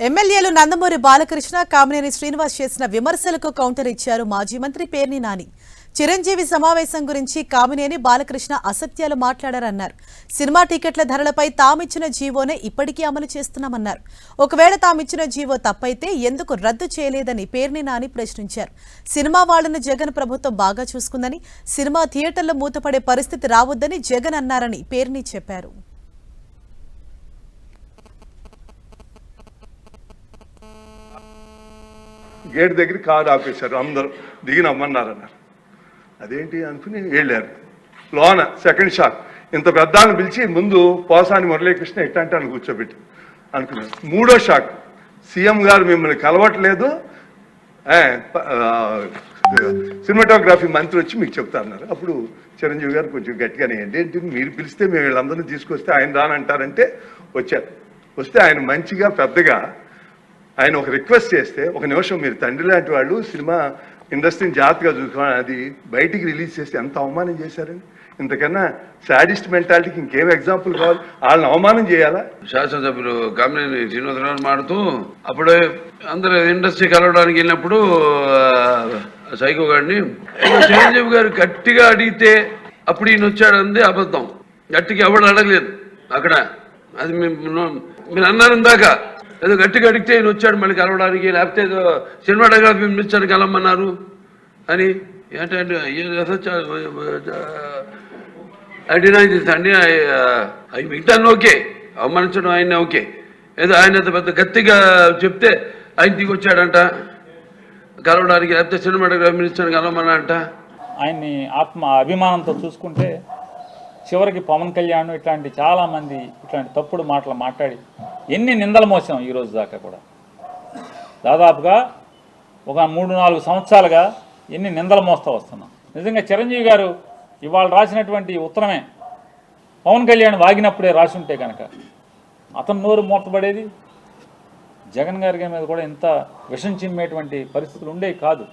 ఎమ్మెల్యేలు నందమూరి బాలకృష్ణ కామినేని శ్రీనివాస్ చేసిన విమర్శలకు కౌంటర్ ఇచ్చారు మాజీ మంత్రి పేర్ని నాని. చిరంజీవి సమావేశం గురించి కామినేని బాలకృష్ణ అసత్యాలు మాట్లాడారన్నారు. సినిమా టికెట్ల ధరలపై తామిచ్చిన జీవోనే ఇప్పటికీ అమలు చేస్తున్నామన్నారు. ఒకవేళ తామిచ్చిన జీవో తప్పైతే ఎందుకు రద్దు చేయలేదని పేర్ని నాని ప్రశ్నించారు. సినిమా వాళ్ళను జగన్ ప్రభుత్వం బాగా చూసుకుందని సినిమా థియేటర్లు మూతపడే పరిస్థితి రావద్దని జగన్ అన్నారని పేర్ని చెప్పారు. గేట్ దగ్గర కారు ఆపేశారు. అందరూ దిగి నమ్మన్నారు అన్నారు అదేంటి అనుకుని వెళ్ళారు లోన సెకండ్ షాక్ ఇంత పెద్దాన్ని పిలిచి ముందు పోసాని మురళీకృష్ణ ఇట్టంటాను కూర్చోబెట్టి అనుకున్నాను మూడో షాక్ సీఎం గారు మిమ్మల్ని కలవట్లేదు. సినిమాటోగ్రఫీ మంత్రి వచ్చి మీకు చెప్తా అన్నారు. అప్పుడు చిరంజీవి గారు కొంచెం గట్టిగానే ఏంటి మీరు పిలిస్తే మేము వీళ్ళందరినీ తీసుకొస్తే ఆయన రానంటారంటే వచ్చారు. వస్తే ఆయన మంచిగా పెద్దగా ఆయన ఒక రిక్వెస్ట్ చేస్తే ఒక నిమిషం మీరు తండ్రి లాంటి వాళ్ళు సినిమా ఇండస్ట్రీని జాగ్రత్తగా చూసుకోవాలి. అది బయటికి రిలీజ్ చేస్తే ఎంత అవమానం చేశారండి? ఇంతకన్నా సాడిస్ట్ మెంటాలిటీకి ఇంకేం ఎగ్జాంపుల్ కావాలి? వాళ్ళని అవమానం చేయాలా? శాసనసభ్యులు కామినేని శ్రీనివాసరావు మాడుతూ అప్పుడే అందరూ ఇండస్ట్రీ కలవడానికి వెళ్ళినప్పుడు సైకో గారిని చిరంజీవి గారు గట్టిగా అడిగితే అప్పుడు ఈయన వచ్చాడు అంది అబద్ధం. గట్టిగా ఎవడు అడగలేదు. అక్కడ అది మేము మీరు అన్నారు ఇందాక ఏదో గట్టిగా అడిగితే ఈయన వచ్చాడు మళ్ళీ కలవడానికి లేకపోతే ఏదో సినిమాటోగ్రఫీ మినిస్టర్ని కలవమన్నారు అని. ఏంటంటే ఐ డినై దిస్ అండి మిగతాన్ని ఓకే అవమానించడం ఆయన ఓకే. ఏదో ఆయన పెద్ద గట్టిగా చెప్తే ఆయన దిగి వచ్చాడంట. కలవడానికి లేకపోతే సినిమాటోగ్రఫీ మినిస్టర్ కలవమనంట ఆయన్ని ఆత్మ అభిమానంతో చూసుకుంటే చివరికి పవన్ కళ్యాణ్ ఇట్లాంటి చాలామంది ఇట్లాంటి తప్పుడు మాటలు మాట్లాడి ఎన్ని నిందలు మోసాం ఈ రోజు దాకా కూడా? దాదాపుగా ఒక మూడు నాలుగు సంవత్సరాలుగా ఎన్ని నిందలు మోస్తూ వస్తున్నాం. నిజంగా చిరంజీవి గారు ఇవాళ రాసినటువంటి ఉత్తరమే. పవన్ కళ్యాణ్ వాగినప్పుడే రాసి ఉంటే కనుక అతను నోరు మూతపడేది జగన్ గారి మీద కూడా ఇంత విషం చిమ్మేటువంటి పరిస్థితులు ఉండేవి కాదు.